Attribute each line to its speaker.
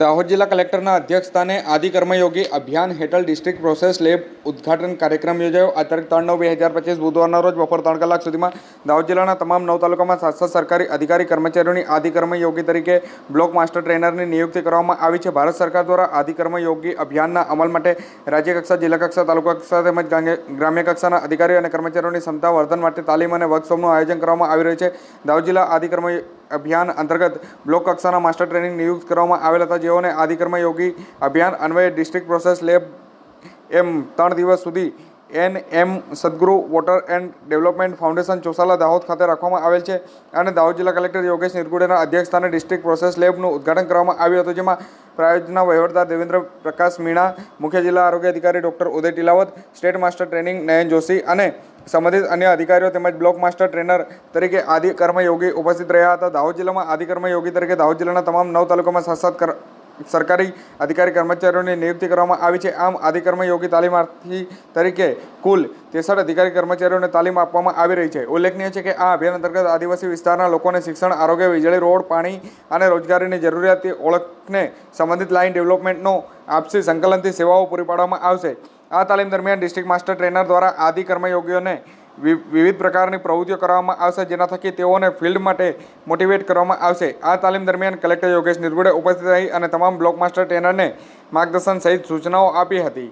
Speaker 1: દાહોદ જિલ્લા કલેક્ટરના અધ્યક્ષસ્થાને આદિ કર્મયોગી અભિયાન હેઠળ ડિસ્ટ્રિક્ટ પ્રોસેસ લેબ ઉદઘાટન કાર્યક્રમ યોજાયો. આ તારીખ ત્રણ નવ બે હજાર પચીસ બુધવારના રોજ બપોર ત્રણ કલાક સુધીમાં દાહોદ જિલ્લાના તમામ નવ તાલુકામાં સાત સાત સરકારી અધિકારી કર્મચારીઓની આદિ કર્મયોગી તરીકે બ્લોક માસ્ટર ટ્રેનરની નિયુક્તિ કરવામાં આવી છે. ભારત સરકાર દ્વારા આદિ કર્મયોગી અભિયાનના અમલ માટે રાજ્ય કક્ષા, જિલ્લા કક્ષા, તાલુકા કક્ષા તેમજ ગ્રામ્ય કક્ષાના અધિકારીઓ અને કર્મચારીઓની ક્ષમતા, વર્ધન માટે તાલીમ અને વર્કશોપનું આયોજન કરવામાં આવી રહ્યું છે. દાહોદ જિલ્લા આદિ અભિયાન અંતર્ગત બ્લોક કક્ષાના માસ્ટર ટ્રેનિંગ નિયુક્ત કરવામાં આવેલ હતા. જેઓને આદિકર્મ યોગી અભિયાન અન્વયે ડિસ્ટ્રિક્ટ પ્રોસેસ લેબ એમ ત્રણ દિવસ સુધી N M Sadguru water and development foundation Chosala Dahod ખાતે રાખવામાં આવેલ છે અને દાહોદ જિલ્લા કલેક્ટર યોગેશ નિરગુડેના અધ્યક્ષસ્થાને ડિસ્ટ્રિક્ટ પ્રોસેસ લેબનું ઉદ્ઘાટન કરવામાં આવ્યું હતું, જેમાં પ્રાયોજના વહીવટદાર દેવેન્દ્ર પ્રકાશ મીણા, મુખ્ય જિલ્લા આરોગ્ય અધિકારી doctor Uday Tilavat, state master training Nayan Joshi અને સંબંધિત અન્ય અધિકારીઓ તેમજ બ્લોક માસ્ટર ટ્રેનર તરીકે આદિ કર્મયોગી ઉપસ્થિત રહ્યા હતા. દાહોદ જિલ્લામાં આદિ કર્મયોગી તરીકે દાહોદ જિલ્લાના તમામ નવ તાલુકામાં સાત સાત સરકારી અધિકારી કર્મચારીઓની નિયુક્તિ કરવામાં આવી છે. આમ આદિકર્મ યોગી તાલીમાર્થી તરીકે કુલ ત્રેસઠ અધિકારી કર્મચારીઓને તાલીમ આપવામાં આવી રહી છે. ઉલ્લેખનીય છે કે આ અભિયાન અંતર્ગત આદિવાસી વિસ્તારના લોકોને શિક્ષણ, આરોગ્ય, વીજળી, રોડ, પાણી અને રોજગારીની જરૂરિયાતની ઓળખને સંબંધિત લાઇન ડેવલપમેન્ટનો આપસી સંકલનથી સેવાઓ પૂરી પાડવામાં આવશે. આ તાલીમ દરમિયાન ડિસ્ટ્રિક્ટ માસ્ટર ટ્રેનર દ્વારા આદિ કર્મયોગીઓને વિવિધ પ્રકારની પ્રવૃત્તિઓ કરવામાં આવશે, જેના થકી તેઓને ફિલ્ડ માટે મોટિવેટ કરવામાં આવશે. આ તાલીમ દરમિયાન કલેક્ટર યોગેશ નિર્ગુડે ઉપસ્થિત રહી અને તમામ બ્લોક માસ્ટર ટ્રેનરને માર્ગદર્શન સહિત સૂચનાઓ આપી હતી.